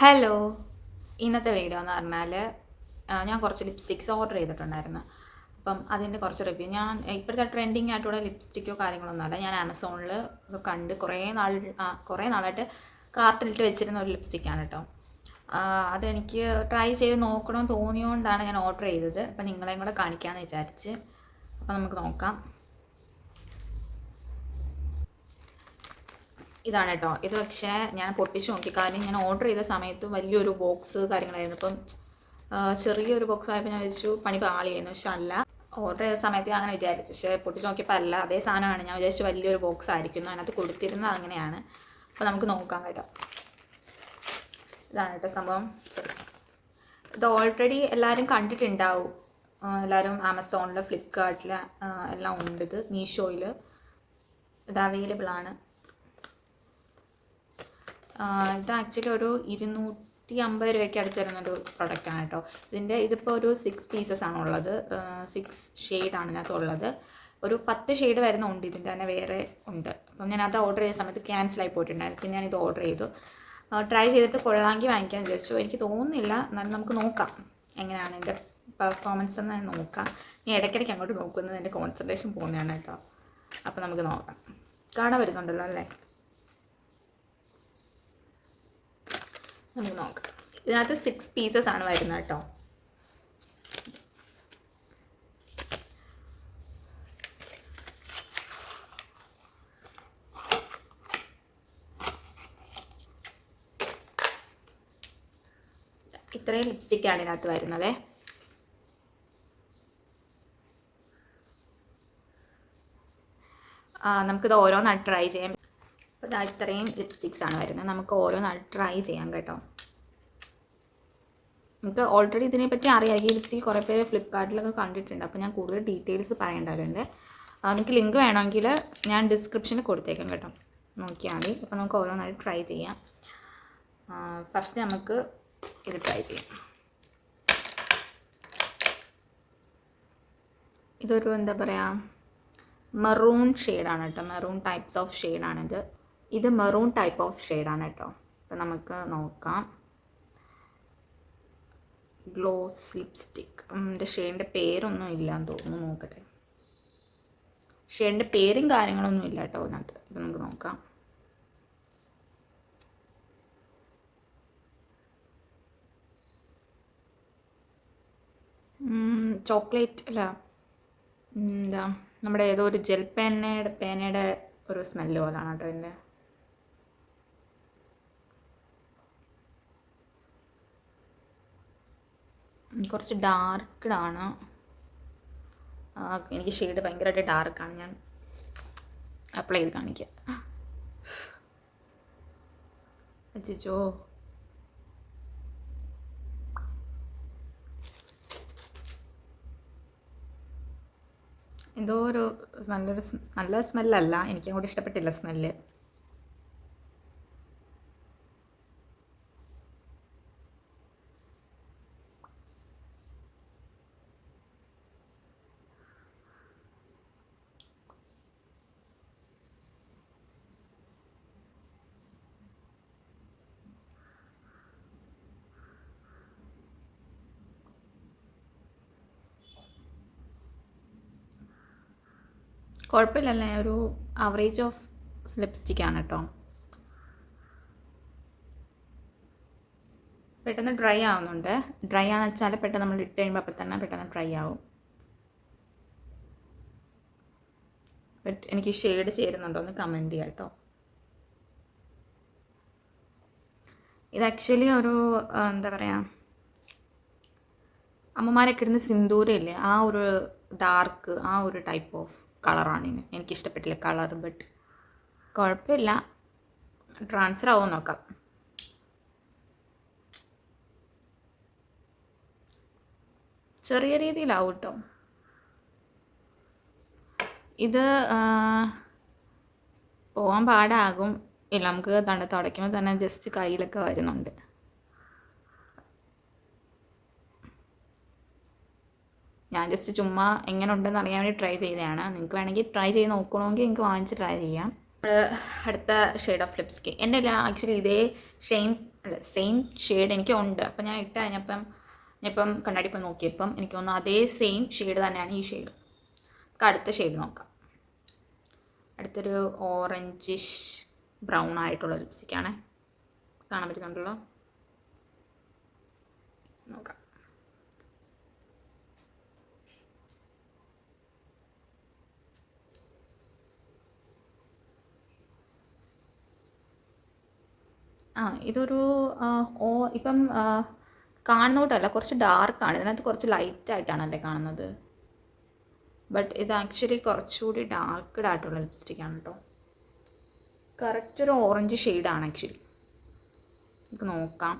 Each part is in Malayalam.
ഹലോ ഇന്നത്തെ വീഡിയോ എന്ന് പറഞ്ഞാൽ ഞാൻ കുറച്ച് ലിപ്സ്റ്റിക്സ് ഓർഡർ ചെയ്തിട്ടുണ്ടായിരുന്നു. അപ്പം അതിന്റെ കുറച്ച് റിവ്യൂ ഞാൻ ഇപ്പോഴത്തെ ട്രെൻഡിങ് ആയിട്ടുള്ള ലിപ്സ്റ്റിക്കോ കാര്യങ്ങളൊന്നുമല്ല ഞാൻ ആമസോണിൽ കണ്ട് കുറേ നാൾ കുറേ നാളായിട്ട് കാർട്ടിലിട്ട് വെച്ചിരുന്ന ഒരു ലിപ്സ്റ്റിക്കാണ് കേട്ടോ അതെനിക്ക് ട്രൈ ചെയ്ത് നോക്കണമെന്ന് തോന്നിയോണ്ടാണ് ഞാൻ ഓർഡർ ചെയ്തത്. അപ്പം നിങ്ങളെയും കൂടെ കാണിക്കാമെന്ന് വിചാരിച്ച്. അപ്പം നമുക്ക് നോക്കാം. ഇതാണ് കേട്ടോ. ഇത് പക്ഷേ ഞാൻ പൊട്ടിച്ച് നോക്കി. കാരണം ഞാൻ ഓർഡർ ചെയ്ത സമയത്ത് വലിയൊരു ബോക്സ് കാര്യങ്ങളായിരുന്നു. അപ്പം ചെറിയൊരു ബോക്സ് ആയപ്പോൾ ഞാൻ വിചാരിച്ചു പണി പാളിയായിരുന്നു. പക്ഷെ അല്ല ഓർഡർ ചെയ്ത സമയത്ത് അങ്ങനെ വിചാരിച്ചു. പക്ഷേ പൊട്ടിച്ച് നോക്കിയപ്പോൾ അല്ല അതേ സാധനമാണ്. ഞാൻ വിചാരിച്ചു വലിയൊരു ബോക്സ് ആയിരിക്കുന്നു. അതിനകത്ത് കൊടുത്തിരുന്നത് അങ്ങനെയാണ്. അപ്പോൾ നമുക്ക് നോക്കാം കേട്ടോ. ഇതാണ് കേട്ടോ സംഭവം. ഇത് ഓൾറെഡി എല്ലാവരും കണ്ടിട്ടുണ്ടാവും. എല്ലാവരും ആമസോണിൽ ഫ്ലിപ്കാർട്ടിൽ എല്ലാം ഉണ്ട് ഇത്. മീഷോയിൽ ഇത് അവൈലബിൾ ആണ്. ഇത് ആക്ച്വലി ഒരു ഇരുന്നൂറ്റി അമ്പത് രൂപയ്ക്ക് അടുത്ത് വരുന്നൊരു പ്രൊഡക്റ്റാണ് കേട്ടോ. ഇതിന്റെ ഇതിപ്പോൾ ഒരു സിക്സ് പീസസ് ആണ് ഉള്ളത്. സിക്സ് ഷെയ്ഡാണ് ഇതിനകത്ത് ഉള്ളത് ഒരു പത്ത് ഷെയ്ഡ് വരുന്ന ഉണ്ട് ഇതിന്റെ തന്നെ വേറെ ഉണ്ട്. അപ്പം ഞാൻ അത് ഓർഡർ ചെയ്ത സമയത്ത് ക്യാൻസൽ ആയി പോയിട്ടുണ്ടായിരുന്നു. പിന്നെ ഞാനിത് ഓർഡർ ചെയ്തു. ട്രൈ ചെയ്തിട്ട് കൊള്ളാമെങ്കിൽ വാങ്ങിക്കാൻ വിചാരിച്ചു. എനിക്ക് തോന്നുന്നില്ല. എന്നാലും നമുക്ക് നോക്കാം. എങ്ങനെയാണ് എന്റെ പെർഫോമൻസ് എന്ന് നോക്കാം. ഞാൻ ഇടയ്ക്കിടയ്ക്ക് അങ്ങോട്ട് നോക്കുന്നത് എന്റെ കോൺസെൻട്രേഷൻ പോകുന്നതാണ് കേട്ടോ. അപ്പോൾ നമുക്ക് നോക്കാം. കാണാൻ വരുന്നുണ്ടല്ലോ അല്ലേ? നമുക്ക് നോക്കാം. ഇതിനകത്ത് സിക്സ് പീസസ് ആണ് വരുന്നത് കേട്ടോ. ഇത്രയും ലിപ്സ്റ്റിക്കാണ് ഇതിനകത്ത് വരുന്നത്. നമുക്കിത് ഓരോന്നായിട്ട് ട്രൈ ചെയ്യാം. അപ്പോൾ ഇതാ ഇത്രയും ലിപ്സ്റ്റിക്സ് ആണ് വരുന്നത്. നമുക്ക് ഓരോന്നായിട്ട് ട്രൈ ചെയ്യാം കേട്ടോ. നമുക്ക് ഓൾറെഡി ഇതിനെപ്പറ്റി അറിയാമായിരിക്കും ഈ ലിപ്സ്റ്റിക് കുറേ പേര് ഫ്ലിപ്കാർട്ടിലൊക്കെ കണ്ടിട്ടുണ്ട്. അപ്പോൾ ഞാൻ കൂടുതൽ ഡീറ്റെയിൽസ് പറയേണ്ടതുണ്ട് നിങ്ങൾക്ക് ലിങ്ക് വേണമെങ്കിൽ ഞാൻ ഡിസ്ക്രിപ്ഷനിൽ കൊടുത്തേക്കാം കേട്ടോ. നോക്കിയാൽ മതി. അപ്പോൾ നമുക്ക് ഓരോന്നായിട്ട് ട്രൈ ചെയ്യാം. ഫസ്റ്റ് നമുക്ക് ഇത് ട്രൈ ചെയ്യാം. ഇതൊരു എന്താ പറയുക മെറൂൺ ഷെയ്ഡാണ് കേട്ടോ. മെറൂൺ ടൈപ്സ് ഓഫ് ഷെയ്ഡാണിത് ഇത് മെറൂൺ ടൈപ്പ് ഓഫ് ഷെയ്ഡാണ് കേട്ടോ. അപ്പം നമുക്ക് നോക്കാം. ഗ്ലോസ് ലിപ്സ്റ്റിക് എന്റെ ഷെയ്ഡിന്റെ പേരൊന്നും ഇല്ലാന്ന് തോന്നുന്നു നോക്കട്ടെ. ഷെയ്ഡിന്റെ പേരും കാര്യങ്ങളൊന്നും ഇല്ല കേട്ടോ അതിനകത്ത് ഇത് നമുക്ക് നോക്കാം. ചോക്ലേറ്റ് അല്ല. എന്താ നമ്മുടെ ഏതോ ഒരു ജെൽ പേനയുടെ പേനയുടെ ഒരു സ്മെല്ല് പോലാണ് കേട്ടോ ഇതിന്റെ കുറച്ച് ഡാർക്ക്ഡാണ് എനിക്ക് ഷെയ്ഡ് ഭയങ്കരമായിട്ട് ഡാർക്കാണ്. ഞാൻ അപ്ലൈ ചെയ്ത് കാണിക്കുക അച്ചോ എന്തോ ഒരു നല്ലൊരു നല്ല സ്മെല്ലല്ല. എനിക്ക് അങ്ങോട്ട് ഇഷ്ടപ്പെട്ടില്ല സ്മെല്ല്. കുഴപ്പമില്ലല്ലേ ഒരു ആവറേജ് ഓഫ് ലിപ്സ്റ്റിക്കാണ് കേട്ടോ പെട്ടെന്ന് ഡ്രൈ ആവുന്നുണ്ട്. ഡ്രൈ ആണെന്ന് വെച്ചാൽ പെട്ടെന്ന് നമ്മൾ ഇട്ട് കഴിയുമ്പോൾ അപ്പം തന്നെ പെട്ടെന്ന് ഡ്രൈ ആവും. ബട്ട് എനിക്ക് ഷെയ്ഡ് ചേരുന്നുണ്ടോ എന്ന് കമന്റ് ചെയ്യാം കേട്ടോ ഇത് ആക്ച്വലി ഒരു എന്താ പറയുക അമ്മമാരൊക്കെ ഇടുന്ന സിന്ദൂരമില്ലേ ആ ഒരു ഡാർക്ക് ആ ഒരു ടൈപ്പ് ഓഫ് കളറാണ് ഇനി. എനിക്കിഷ്ടപ്പെട്ടില്ല കളർ ബട്ട് കുഴപ്പമില്ല. ട്രാൻസ്ഫർ ആവും നോക്കാം. ചെറിയ രീതിയിലാവും കേട്ടോ ഇത് പോകാൻ പാടാകും. ഇല്ല നമുക്ക് തണ്ട് തുടയ്ക്കുമ്പോൾ തന്നെ ജസ്റ്റ് കയ്യിലൊക്കെ വരുന്നുണ്ട്. ജസ്റ്റ് ചുമ്മാ എങ്ങനെ ഉണ്ടെന്ന് അറിയാൻ വേണ്ടി ട്രൈ ചെയ്തതാണ്. നിങ്ങൾക്ക് വേണമെങ്കിൽ ട്രൈ ചെയ്ത് നോക്കണമെങ്കിൽ നിങ്ങൾക്ക് വാങ്ങിച്ച് ട്രൈ ചെയ്യാം. അടുത്ത ഷെയ്ഡ് ഓഫ് ലിപ്സ്റ്റിക് എന്റെ എല്ലാം ആക്ച്വലി ഇതേ ഷെയിം അല്ല സെയിം ഷെയ്ഡ് എനിക്ക് ഉണ്ട്. അപ്പം ഞാൻ ഇട്ട് കഴിഞ്ഞപ്പം ഞാനിപ്പം കണ്ണാടി പോയി നോക്കിയപ്പം എനിക്ക് തോന്നുന്നു അതേ സെയിം ഷെയ്ഡ് തന്നെയാണ് ഈ ഷെയ്ഡ് നമുക്ക് അടുത്ത ഷെയ്ഡ് നോക്കാം. അടുത്തൊരു ഓറഞ്ചിഷ് ബ്രൗൺ ആയിട്ടുള്ള ലിപ്സ്റ്റിക്കാണ് കാണാൻ പറ്റുന്നുണ്ടല്ലോ? നോക്കാം. ആ ഇതൊരു ഓ ഇപ്പം കാണുന്നോട്ടല്ല കുറച്ച് ഡാർക്കാണ്. ഇതിനകത്ത് കുറച്ച് ലൈറ്റ് ആയിട്ടാണല്ലേ കാണുന്നത്. ബട്ട് ഇത് ആക്ച്വലി കുറച്ചുകൂടി ഡാർക്ക്ഡ് ആയിട്ടുള്ള ലിപ്സ്റ്റിക് ആണ് കേട്ടോ കറക്റ്റ് ഒരു ഓറഞ്ച് ഷെയ്ഡാണ് ആക്ച്വലി. നമുക്ക് നോക്കാം.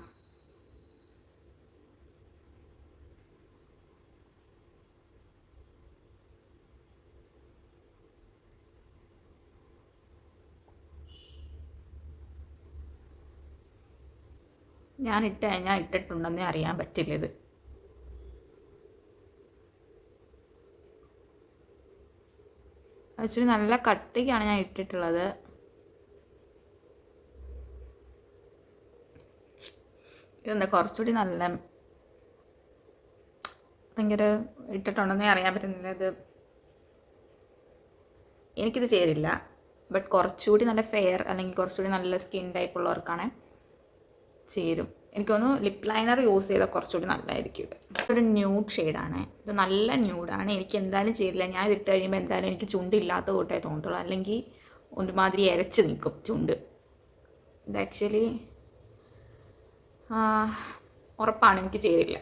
ഞാൻ ഇട്ട് കഴിഞ്ഞാൽ ഇട്ടിട്ടുണ്ടെന്നേ അറിയാൻ പറ്റില്ല ഇത് ആക്ച്വലി നല്ല കട്ടിക്കാണ് ഞാൻ ഇട്ടിട്ടുള്ളത്. ഇതെന്താ കുറച്ചുകൂടി നല്ല ഭയങ്കര ഇട്ടിട്ടുണ്ടെന്നേ അറിയാൻ പറ്റുന്നില്ല ഇത്. എനിക്കിത് ചേരില്ല ബട്ട് കുറച്ചുകൂടി നല്ല ഫെയർ അല്ലെങ്കിൽ കുറച്ചുകൂടി നല്ല സ്കിൻ ടൈപ്പ് ഉള്ളവർക്കാണ് ചേരും. എനിക്ക് തോന്നുന്നു ലിപ് ലൈനർ യൂസ് ചെയ്താൽ കുറച്ചുകൂടി നല്ലതായിരിക്കും ഇത്. ഒരു ന്യൂഡ് ഷെയ്ഡാണ് ഇത് നല്ല ന്യൂഡാണ് എനിക്ക് എന്തായാലും ചേരില്ല ഞാൻ ഇതിട്ട് കഴിയുമ്പോൾ എന്തായാലും എനിക്ക് ചുണ്ടില്ലാത്ത കൂട്ടേ തോന്നത്തുള്ളൂ. അല്ലെങ്കിൽ ഒരുമാതിരി ഇരച്ച് നിൽക്കും ചുണ്ട്. ഇത് ആക്ച്വലി ഉറപ്പാണ് എനിക്ക് ചേരില്ല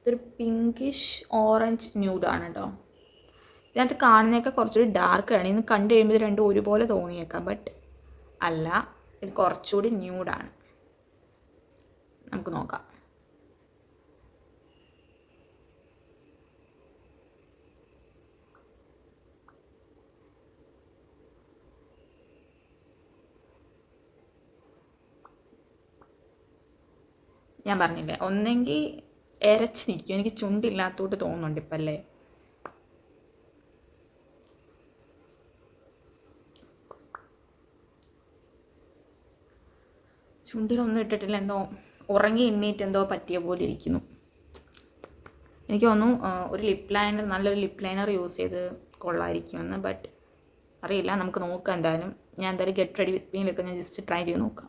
ഇതൊരു പിങ്കിഷ് ഓറഞ്ച് ന്യൂഡാണ് കേട്ടോ ഇതിനകത്ത് കാണുന്നതൊക്കെ കുറച്ചുകൂടി ഡാർക്കാണ് ഇന്ന് കണ്ടു കഴിയുമ്പോൾ ഇത് രണ്ടും ഒരുപോലെ തോന്നിയേക്കാം. ബട്ട് അല്ല ഇത് കുറച്ചുകൂടി ന്യൂഡാണ് നമുക്ക് നോക്കാം. ഞാൻ പറഞ്ഞില്ലേ ഒന്നെങ്കിൽ എരച്ച് നിൽക്കും. എനിക്ക് ചുണ്ടില്ലാത്തോട്ട് തോന്നുന്നുണ്ട് ഇപ്പം അല്ലേ ചുണ്ടിലൊന്നും ഇട്ടിട്ടില്ല. എന്തോ ഉറങ്ങി എണ്ണീറ്റ് എന്തോ പറ്റിയ പോലെ ഇരിക്കുന്നു. എനിക്ക് തോന്നുന്നു ഒരു ലിപ് ലൈനർ നല്ലൊരു ലിപ് ലൈനർ യൂസ് ചെയ്ത് കൊള്ളായിരിക്കുമെന്ന് ബട്ട് അറിയില്ല. നമുക്ക് നോക്കാം എന്തായാലും. ഞാൻ എന്തായാലും ഗെറ്റ് റെഡി വിത്ത് മീലൊക്കെ ഞാൻ ജസ്റ്റ് ട്രൈ ചെയ്ത് നോക്കാം.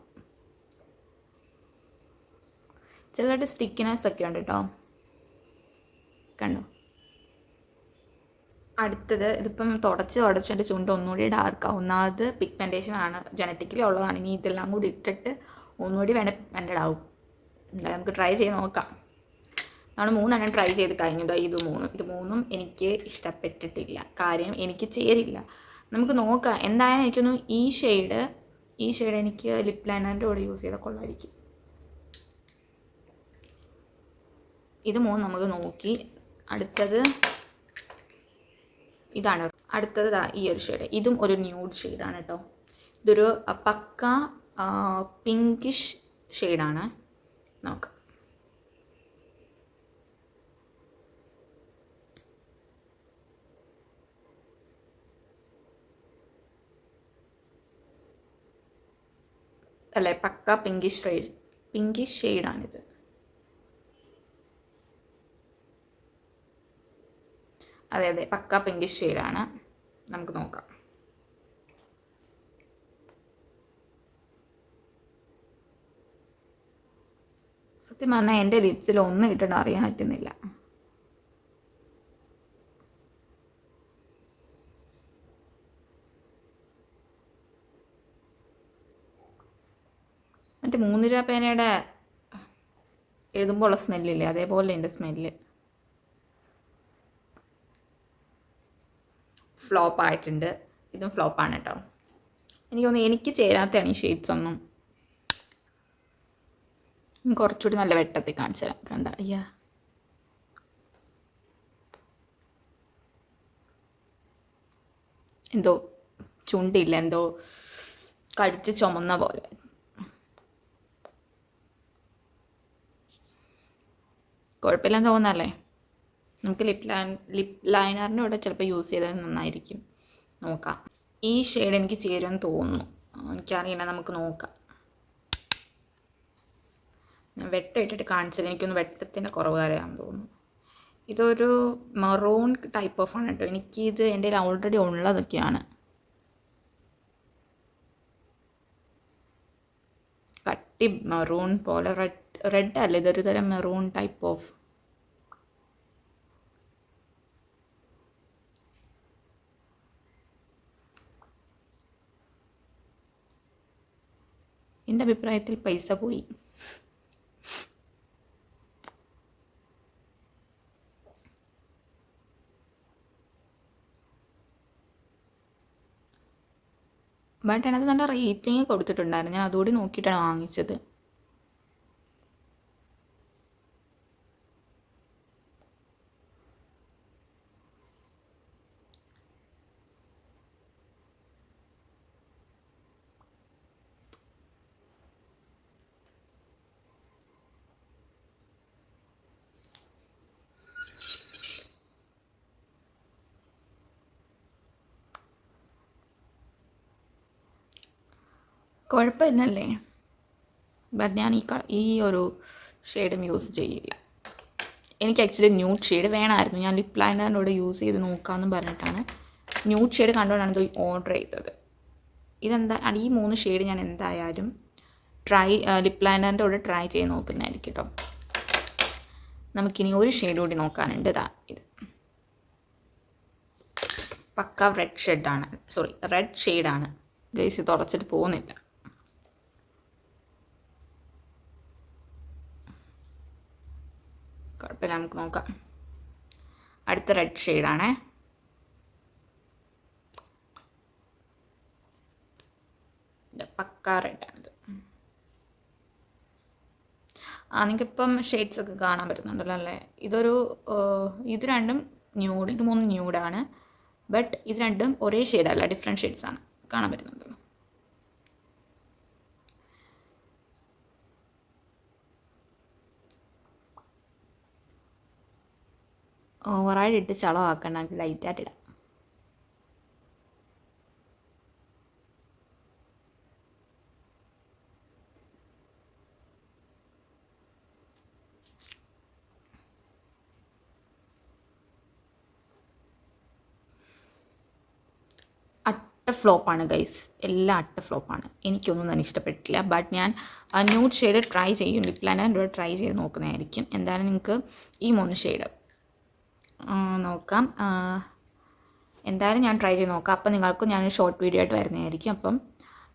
ചിലരുടെ സ്റ്റിക്കിനെസ് ഒക്കെ ഉണ്ട് കേട്ടോ കണ്ടോ? അടുത്തത് ഇതിപ്പം തുടച്ച് തുടച്ച് എന്റെ ചുണ്ട് ഒന്നുകൂടി ഡാർക്കാവും ഒന്നാമത് പിഗ്മെന്റേഷൻ ആണ്. ജനറ്റിക്കലി ഉള്ളതാണ്. ഇനി ഇതെല്ലാം കൂടി ഇട്ടിട്ട് ഒന്നുകൂടി വേണ്ട വെണ്ടഡാവും എന്തായാലും നമുക്ക് ട്രൈ ചെയ്ത് നോക്കാം. നമ്മൾ മൂന്നെണ്ണം ട്രൈ ചെയ്ത് കഴിഞ്ഞതോ ഇത് മൂന്നും ഇത് മൂന്നും എനിക്ക് ഇഷ്ടപ്പെട്ടിട്ടില്ല. കാര്യം എനിക്ക് ചേരില്ല. നമുക്ക് നോക്കാം. എന്തായാലും എനിക്കൊന്ന് ഈ ഷെയ്ഡ് ഈ ഷെയ്ഡ് എനിക്ക് ലിപ് ലൈനറിന്റെ കൂടെ യൂസ് ചെയ്താൽ കൊള്ളായിരിക്കും. ഇത് മൂന്ന് നമുക്ക് നോക്കി. അടുത്തത് ഇതാണ്. അടുത്തത് ഈ ഒരു ഷെയ്ഡ് ഇതും ഒരു ന്യൂഡ് ഷെയ്ഡാണ് കേട്ടോ. ഇതൊരു പക്ക പിങ്കിഷ് ഷെയ്ഡാണ് നോക്കാം അല്ലെ പക്ക പിങ്കിഷ് ഷെയ്ഡ് പിങ്കിഷ് ഷെയ്ഡാണിത് അതെ അതെ പക്ക പിങ്കിഷ് ഷെയ്ഡാണ് നമുക്ക് നോക്കാം. സത്യം പറഞ്ഞാൽ എന്റെ ലിപ്സിൽ ഒന്നും ഇട്ടിട്ട് അറിയാൻ പറ്റുന്നില്ല. മറ്റേ മൂന്ന് രൂപ പേനയുടെ എഴുതുമ്പോൾ ഉള്ള സ്മെല്ലില്ലേ? അതേപോലെ എന്റെ സ്മെല്ല്. ഫ്ലോപ്പ് ആയിട്ടുണ്ട് ഇതും ഫ്ലോപ്പാണ് കേട്ടോ. എനിക്ക് തോന്നുന്നു എനിക്ക് ചേരാത്തതാണ് ഈ ഷെയ്ഡ്സ് ഒന്നും. കുറച്ചുകൂടി നല്ല വെട്ടത്തിൽ കാണിച്ചു തരാം. കണ്ട അയ്യാ. എന്തോ ചുണ്ടില്ല എന്തോ കടിച്ച് ചുമന്ന പോലെ. കുഴപ്പമില്ലെന്ന് തോന്നുന്നല്ലേ നമുക്ക് ലിപ് ലൈൻ ലിപ് ലൈനറിന്റെ കൂടെ ചിലപ്പോൾ യൂസ് ചെയ്താൽ നന്നായിരിക്കും. നോക്കാം. ഈ ഷെയ്ഡ് എനിക്ക് ചേരുമെന്ന് തോന്നുന്നു. എനിക്കറിയില്ല നമുക്ക് നോക്കാം. വെട്ടം കാണിച്ചത് എനിക്കൊന്ന് വെട്ടത്തിന്റെ കുറവ് കാര്യമാണെന്ന് തോന്നുന്നു. ഇതൊരു മെറൂൺ ടൈപ്പ് ഓഫ് ആണ് കേട്ടോ എനിക്കിത് എന്റെ കയ്യിൽ ഓൾറെഡി ഉള്ളതൊക്കെയാണ്. കട്ടി മെറൂൺ പോലെ റെഡ് റെഡ് അല്ല ഇതൊരു തരം മെറൂൺ ടൈപ്പ് ഓഫ് എന്റെ അഭിപ്രായത്തിൽ പൈസ പോയി. ബട്ട് അതിനകത്ത് നല്ല റേറ്റിംഗ് കൊടുത്തിട്ടുണ്ടായിരുന്നു. ഞാൻ അതുകൂടി നോക്കിയിട്ടാണ് വാങ്ങിച്ചത്. കുഴപ്പമില്ലല്ലേ? ബട്ട് ഞാൻ ഈ ഈ ഒരു ഷെയ്ഡും യൂസ് ചെയ്യില്ല. എനിക്ക് ആക്ച്വലി ന്യൂഡ് ഷെയ്ഡ് വേണമായിരുന്നു ഞാൻ ലിപ് ലൈനറിന്റെ കൂടെ യൂസ് ചെയ്ത് നോക്കാമെന്ന് പറഞ്ഞിട്ടാണ് ന്യൂഡ് ഷെയ്ഡ് കണ്ടുകൊണ്ടാണ് ഇത് ഓർഡർ ചെയ്തത്. ഇതെന്താ ഈ മൂന്ന് ഷെയ്ഡ് ഞാൻ എന്തായാലും ട്രൈ ലിപ് ലൈനറിന്റെ കൂടെ ട്രൈ ചെയ്ത് നോക്കുന്നതായിരിക്കും കേട്ടോ. നമുക്കിനി ഒരു ഷെയ്ഡ് കൂടി നോക്കാനുണ്ട്. ഇതാ ഇത്. പക്ക റെഡ് ഷെയ്ഡാണ് സോറി റെഡ് ഷെയ്ഡാണ് ഗൈസ് ഇത് പോകുന്നില്ല. കുഴപ്പമില്ല നമുക്ക് നോക്കാം. അടുത്ത റെഡ് ഷെയ്ഡാണേ പക്കാ റെഡാണിത് ആ നിങ്ങൾക്കിപ്പം ഷെയ്ഡ്സ് ഒക്കെ കാണാൻ പറ്റുന്നുണ്ടല്ലോ അല്ലേ? ഇതൊരു ഇത് രണ്ടും ന്യൂഡ് ഇത് മൂന്ന് ന്യൂഡാണ് ബട്ട് ഇത് രണ്ടും ഒരേ ഷെയ്ഡല്ല ഡിഫറെന്റ് ഷെയ്ഡ്സാണ് കാണാൻ പറ്റുന്നുണ്ടല്ലോ ഓവറായിട്ട് ഇട്ട് ചളമാക്കണ്ട നമുക്ക് ലൈറ്റായിട്ട് ഇടാം. അട്ട ഫ്ലോപ്പാണ് ഗൈസ് എല്ലാം അട്ട ഫ്ലോപ്പാണ് എനിക്കൊന്നും തന്നെ ഇഷ്ടപ്പെട്ടില്ല ബട്ട് ഞാൻ ന്യൂഡ് ഷെയ്ഡ് ട്രൈ ചെയ്യും ലിപ്ലാൻ ട്രൈ ചെയ്ത് നോക്കുന്നതായിരിക്കും. എന്തായാലും നിങ്ങൾക്ക് ഈ മൂന്ന് ഷെയ്ഡ് നോക്കാം. എന്തായാലും ഞാൻ ട്രൈ ചെയ്ത് നോക്കാം. അപ്പം നിങ്ങൾക്ക് ഞാൻ ഷോർട്ട് വീഡിയോ ആയിട്ട് വരുന്നതായിരിക്കും. അപ്പം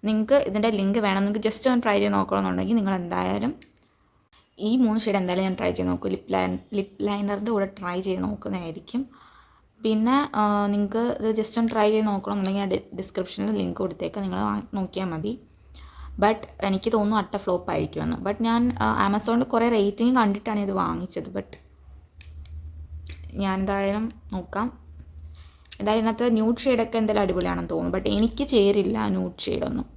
നിങ്ങൾക്ക് ഇതിന്റെ ലിങ്ക് വേണം. നിങ്ങൾക്ക് ജസ്റ്റ് ഒന്ന് ട്രൈ ചെയ്ത് നോക്കണമെന്നുണ്ടെങ്കിൽ നിങ്ങൾ എന്തായാലും ഈ മൂന്ന് ഷെയ്ഡ് എന്തായാലും ഞാൻ ട്രൈ ചെയ്ത് നോക്കും. ലിപ് ലൈൻ ലിപ് ലൈനറിന്റെ കൂടെ ട്രൈ ചെയ്ത് നോക്കുന്നതായിരിക്കും. പിന്നെ നിങ്ങൾക്ക് ഇത് ജസ്റ്റ് ഒന്ന് ട്രൈ ചെയ്ത് നോക്കണമെന്നുണ്ടെങ്കിൽ ഞാൻ ഡിസ്ക്രിപ്ഷനിൽ ലിങ്ക് കൊടുത്തേക്കാം. നിങ്ങൾ നോക്കിയാൽ മതി. ബട്ട് എനിക്ക് തോന്നുന്നു അട്ട ഫ്ലോപ്പ് ആയിരിക്കുമെന്ന്. ബട്ട് ഞാൻ ആമസോണിൽ കുറേ റേറ്റിംഗ് കണ്ടിട്ടാണ് ഇത് വാങ്ങിച്ചത്. ബട്ട് ഞാൻ എന്തായാലും നോക്കാം. എന്തായാലും ഇതിനകത്ത് ന്യൂഡ് ഷെയ്ഡൊക്കെ എന്തായാലും അടിപൊളിയാണെന്ന് തോന്നുന്നു. ബട്ട് എനിക്ക് ചേരില്ല ന്യൂഡ് ഷെയ്ഡൊന്നും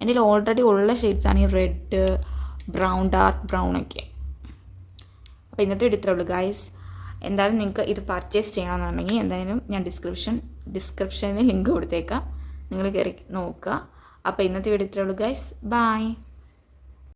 എന്റെ ഓൾറെഡി ഉള്ള ഷെയ്ഡ്സാണ് ഈ റെഡ് ബ്രൗൺ ഡാർക്ക് ബ്രൗൺ ഒക്കെ. അപ്പോൾ ഇന്നത്തെ ഇത്രേ ഉള്ളൂ ഗൈസ് എന്തായാലും നിങ്ങൾക്ക് ഇത് പർച്ചേസ് ചെയ്യണമെന്നുണ്ടെങ്കിൽ എന്തായാലും ഞാൻ ഡിസ്ക്രിപ്ഷൻ ഡിസ്ക്രിപ്ഷനിൽ ലിങ്ക് കൊടുത്തേക്കാം. നിങ്ങൾ കയറി നോക്കുക. അപ്പോൾ ഇന്നത്തെ വീഡിയോ ഇത്രേ ഉള്ളൂ ഗൈസ് ബൈ